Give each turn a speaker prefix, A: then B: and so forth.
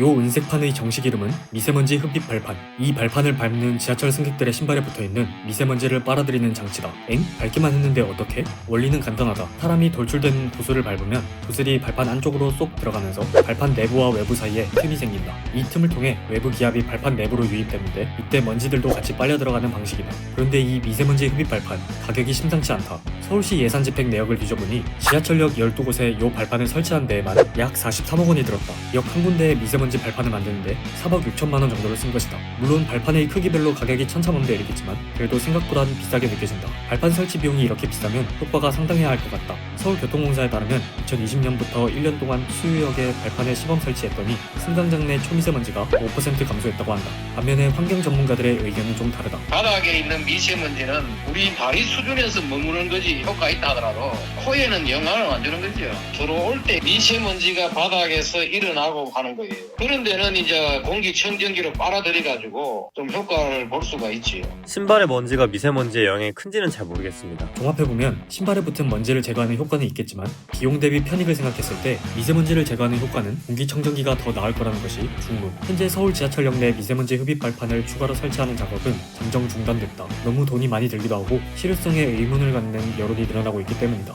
A: 요 은색판의 정식 이름은 미세먼지 흡입 발판. 이 발판을 밟는 지하철 승객들의 신발에 붙어있는 미세먼지를 빨아들이는 장치다. 엥? 밟기만 했는데 어떻게? 원리는 간단하다. 사람이 돌출된 구슬을 밟으면 구슬이 발판 안쪽으로 쏙 들어가면서 발판 내부와 외부 사이에 틈이 생긴다. 이 틈을 통해 외부 기압이 발판 내부로 유입되는데 이때 먼지들도 같이 빨려 들어가는 방식이다. 그런데 이 미세먼지 흡입 발판 가격이 심상치 않다. 서울시 예산 집행 내역을 뒤져보니 지하철역 12곳에 요 발판을 설치한 데에만 약 43억 원이 들었다. 역 한 군데에 미세먼지 발판을 만드는데 4억 6천만 원 정도를 쓴 것이다. 물론 발판의 크기별로 가격이 천차만별이겠지만 그래도 생각보다는 비싸게 느껴진다. 발판 설치 비용이 이렇게 비싸면 효과가 상당해야 할 것 같다. 서울교통공사에 따르면 2020년부터 1년 동안 수유역에 발판을 시범 설치했더니 승강장 내 초미세먼지가 5% 감소했다고 한다. 반면에 환경 전문가들의 의견은 좀 다르다.
B: 바닥에 있는 미세먼지는 우리 다리 수준에서 머무는 거지 효과 있다 하더라도 코에는 영향을 안 주는 거죠. 들어올 때 미세먼지가 바닥에서 일어나고 하는 거예요. 그런 데는 이제 공기청정기로 빨아들여가지고 좀 효과를 볼 수가 있지요.
C: 신발의 먼지가 미세먼지의 영향이 큰지는 잘 모르겠습니다.
A: 종합해보면 신발에 붙은 먼지를 제거하는 효과는 있겠지만 비용 대비 편익을 생각했을 때 미세먼지를 제거하는 효과는 공기청정기가 더 나을 거라는 것이 중문. 현재 서울 지하철역 내 미세먼지 흡입 발판을 추가로 설치하는 작업은 잠정 중단됐다. 너무 돈이 많이 들기도 하고 실효성에 의문을 갖는 여론이 늘어나고 있기 때문이다.